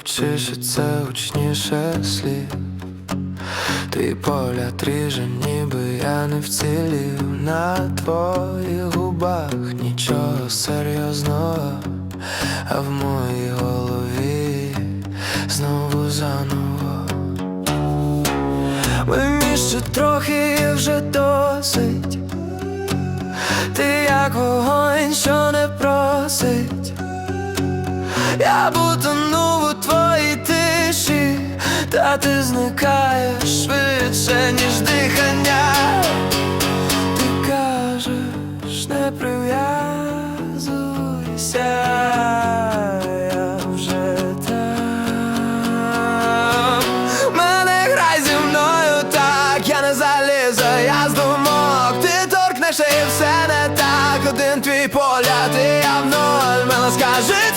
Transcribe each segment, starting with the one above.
кричиш, і це гучніше слів Твій погляд ріже, ніби я не вцілів на твоїх губах нічого серйозного, а в моїй голові знову заново. Мені ще трохи і вже досить. Ти як вогонь, що не просить. Я потонув та ти зникаєш швидше, ніж дихання. Ти кажеш, не прив'язуйся, я вже. Мене грай зі мною так, я не залізу, я з думок Ти торкнешся і все не так Один твій погляд і я в ноль Мене скажи,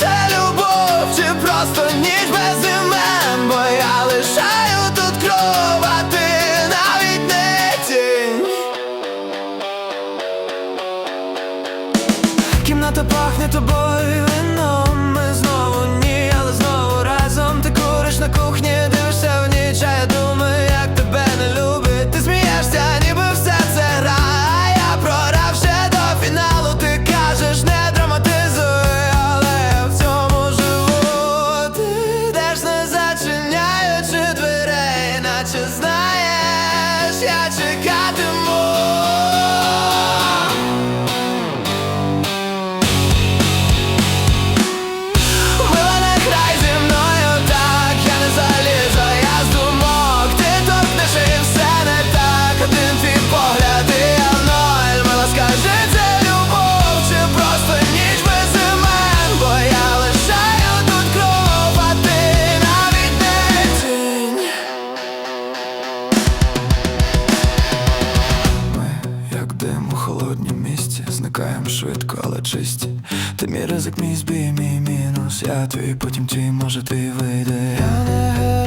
як дим у холоднім місці, зникаєм швидко, але чисті. Ти мій ризик, мій збій, мій мінус. Я твій, потім твій, може ти вийде. Я не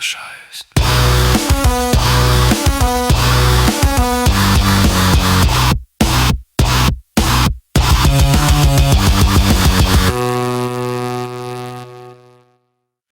Ти